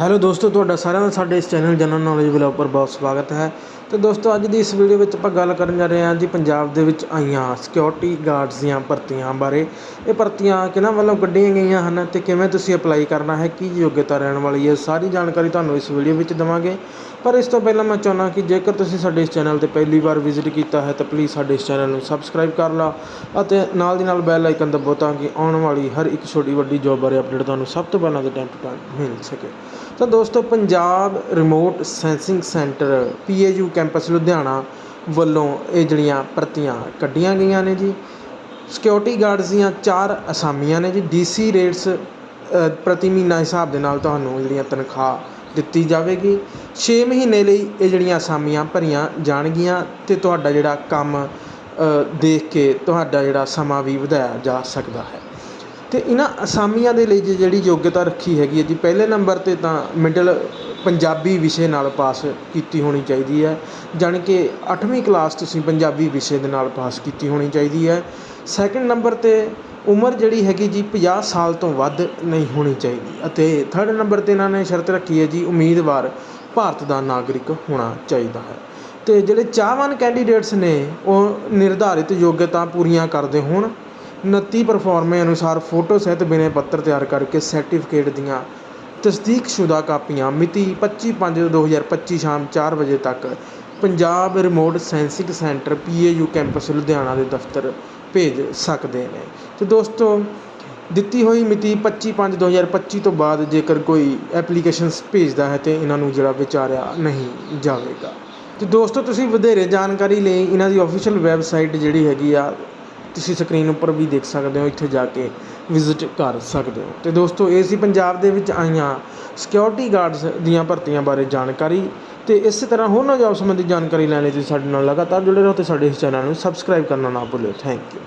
Hello ਦੋਸਤੋ, ਤੁਹਾਡਾ ਸਾਰਿਆਂ ਦਾ ਸਾਡੇ ਇਸ ਚੈਨਲ ਜਨਰਲ ਨੌਲੇਜ ਵਲੌਗ ਪਰ ਬਹੁਤ ਸਵਾਗਤ ਹੈ। ਅਤੇ ਦੋਸਤੋ, ਅੱਜ ਦੀ ਇਸ ਵੀਡੀਓ ਵਿੱਚ ਆਪਾਂ ਗੱਲ ਕਰਨ ਜਾ ਰਹੇ ਹਾਂ ਜੀ ਪੰਜਾਬ ਦੇ ਵਿੱਚ ਆਈਆਂ ਸਿਕਿਉਰਿਟੀ ਗਾਰਡਸ ਦੀਆਂ ਭਰਤੀਆਂ ਬਾਰੇ। ਇਹ ਭਰਤੀਆਂ ਕਿਹਨਾਂ ਵੱਲੋਂ ਕੱਢੀਆਂ ਗਈਆਂ ਹਨ ਤੇ ਕਿਵੇਂ ਤੁਸੀਂ ਅਪਲਾਈ ਕਰਨਾ ਹੈ, ਕੀ ਯੋਗਤਾ ਰਹਿਣ ਵਾਲੀ ਹੈ, ਸਾਰੀ ਜਾਣਕਾਰੀ ਤੁਹਾਨੂੰ ਇਸ ਵੀਡੀਓ ਵਿੱਚ ਦਵਾਂਗੇ। ਪਰ ਇਸ ਤੋਂ ਪਹਿਲਾਂ ਮੈਂ ਚਾਹੁੰਦਾ ਕਿ ਜੇਕਰ ਤੁਸੀਂ ਸਾਡੇ ਇਸ ਚੈਨਲ ਤੇ ਪਹਿਲੀ ਵਾਰ ਵਿਜ਼ਿਟ ਕੀਤਾ ਹੈ ਤਾਂ ਪਲੀਜ਼ ਸਾਡੇ ਇਸ ਚੈਨਲ ਨੂੰ ਸਬਸਕ੍ਰਾਈਬ ਕਰ ਲਓ ਅਤੇ ਨਾਲ ਦੀ ਨਾਲ ਬੈਲ ਆਈਕਨ ਦਬਾਓ ਤਾਂ ਕਿ ਆਉਣ ਵਾਲੀ ਹਰ ਇੱਕ ਛੋਟੀ ਵੱਡੀ ਜੋਬ ਬਾਰੇ ਅਪਡੇਟ ਤੁਹਾਨੂੰ ਸਭ ਤੋਂ ਪਹਿਲਾਂ ਤੇ ਟਾਈਮ ਟੂ ਟਾਈਮ ਮਿਲ ਸਕੇ। ਤਾਂ ਦੋਸਤੋ, Punjab remote sensing centre PAU campus Ludhiana ਵੱਲੋਂ ਇਹ ਜਿਹੜੀਆਂ ਭਰਤੀਆਂ ਕੱਢੀਆਂ ਗਈਆਂ ਨੇ ਜੀ। ਸਿਕਿਉਰਿਟੀ ਗਾਰਡਸ ਦੀਆਂ ਚਾਰ ਅਸਾਮੀਆਂ ਨੇ ਜੀ। ਡੀਸੀ ਰੇਟਸ ਪ੍ਰਤੀ ਮਹੀਨਾ ਹਿਸਾਬ ਦੇ ਨਾਲ ਤੁਹਾਨੂੰ ਜਿਹੜੀਆਂ ਤਨਖਾਹ ਦਿੱਤੀ ਜਾਵੇਗੀ। 6 ਮਹੀਨੇ ਲਈ ਇਹ ਜਿਹੜੀਆਂ ਅਸਾਮੀਆਂ ਭਰੀਆਂ ਜਾਣਗੀਆਂ ਤੇ ਤੁਹਾਡਾ ਜਿਹੜਾ ਕੰਮ ਦੇਖ ਕੇ ਤੁਹਾਡਾ ਜਿਹੜਾ ਸਮਾਂ ਵੀ ਵਧਾਇਆ ਜਾ ਸਕਦਾ ਹੈ। ਤੇ ਇਹਨਾਂ ਅਸਾਮੀਆਂ ਦੇ ਲਈ ਜੀ ਜਿਹੜੀ ਯੋਗਤਾ ਰੱਖੀ ਹੈਗੀ ਹੈ ਜੀ, ਪਹਿਲੇ ਨੰਬਰ ਤੇ ਤਾਂ ਮਿਡਲ ਪੰਜਾਬੀ ਵਿਸ਼ੇ ਨਾਲ ਪਾਸ ਕੀਤੀ ਹੋਣੀ ਚਾਹੀਦੀ ਹੈ। ਜਾਣੀ ਕਿ ਅੱਠਵੀਂ ਕਲਾਸ ਤੁਸੀਂ ਪੰਜਾਬੀ ਵਿਸ਼ੇ ਦੇ ਨਾਲ ਪਾਸ ਕੀਤੀ ਹੋਣੀ ਚਾਹੀਦੀ ਹੈ। ਸੈਕਿੰਡ ਨੰਬਰ ਤੇ ਉਮਰ ਜਿਹੜੀ ਹੈਗੀ ਜੀ 50 ਸਾਲ ਤੋਂ ਵੱਧ ਨਹੀਂ ਹੋਣੀ ਚਾਹੀਦੀ ਅਤੇ ਥਰਡ ਨੰਬਰ ਤੇ ਇਹਨਾਂ ਨੇ ਸ਼ਰਤ ਰੱਖੀ ਹੈ ਜੀ ਉਮੀਦਵਾਰ ਭਾਰਤ ਦਾ ਨਾਗਰਿਕ ਹੋਣਾ ਚਾਹੀਦਾ ਹੈ। ਅਤੇ ਜਿਹੜੇ ਚਾਹਵਾਨ ਕੈਂਡੀਡੇਟਸ ਨੇ, ਉਹ ਨਿਰਧਾਰਿਤ ਯੋਗਤਾ ਪੂਰੀਆਂ ਕਰਦੇ ਹੋਣ। 29 ਪਰਫਾਰਮੇ ਅਨੁਸਾਰ ਫੋਟੋ ਸਹਿਤ ਬਿਨੈ ਪੱਤਰ ਤਿਆਰ ਕਰਕੇ ਸਰਟੀਫਿਕੇਟ ਦੀਆਂ ਤਸਦੀਕਸ਼ੁਦਾ ਕਾਪੀਆਂ ਮਿਤੀ 25/5/2025 ਸ਼ਾਮ ਚਾਰ ਵਜੇ ਤੱਕ Punjab remote sensing centre P A U campus Ludhiana ਦੇ ਦਫ਼ਤਰ ਭੇਜ ਸਕਦੇ ਨੇ। ਅਤੇ ਦੋਸਤੋ, ਦਿੱਤੀ ਹੋਈ ਮਿਤੀ 25/5/2025 ਤੋਂ ਬਾਅਦ ਜੇਕਰ ਕੋਈ ਐਪਲੀਕੇਸ਼ਨਸ ਭੇਜਦਾ ਹੈ ਤਾਂ ਇਹਨਾਂ ਨੂੰ ਜਿਹੜਾ ਵਿਚਾਰਿਆ ਨਹੀਂ ਜਾਵੇਗਾ। ਅਤੇ ਦੋਸਤੋ, ਤੁਸੀਂ ਵਧੇਰੇ ਜਾਣਕਾਰੀ ਲਈ ਇਹਨਾਂ ਦੀ ਆਫੀਸ਼ੀਅਲ ਵੈਬਸਾਈਟ ਜਿਹੜੀ ਹੈਗੀ ਆ ਤੁਸੀਂ ਸਕਰੀਨ ਉੱਪਰ ਵੀ ਦੇਖ ਸਕਦੇ ਹੋ, ਇੱਥੇ ਜਾ ਕੇ ਵਿਜ਼ਿਟ ਕਰ ਸਕਦੇ ਹੋ। ਅਤੇ ਦੋਸਤੋ, ਇਹ ਸੀ ਪੰਜਾਬ ਦੇ ਵਿੱਚ ਆਈਆਂ ਸਿਕਿਉਰਿਟੀ ਗਾਰਡਸ ਦੀਆਂ ਭਰਤੀਆਂ ਬਾਰੇ ਜਾਣਕਾਰੀ। ਅਤੇ ਇਸੇ ਤਰ੍ਹਾਂ ਹੋਰਨਾਂ ਜੋਬ ਸੰਬੰਧੀ ਜਾਣਕਾਰੀ ਲੈਣ ਲਈ ਤੁਸੀਂ ਸਾਡੇ ਨਾਲ ਲਗਾਤਾਰ ਜੁੜੇ ਰਹੋ ਅਤੇ ਸਾਡੇ ਇਸ ਚੈਨਲ ਨੂੰ ਸਬਸਕ੍ਰਾਈਬ ਕਰਨਾ ਨਾ ਭੁੱਲਿਓ। Thank you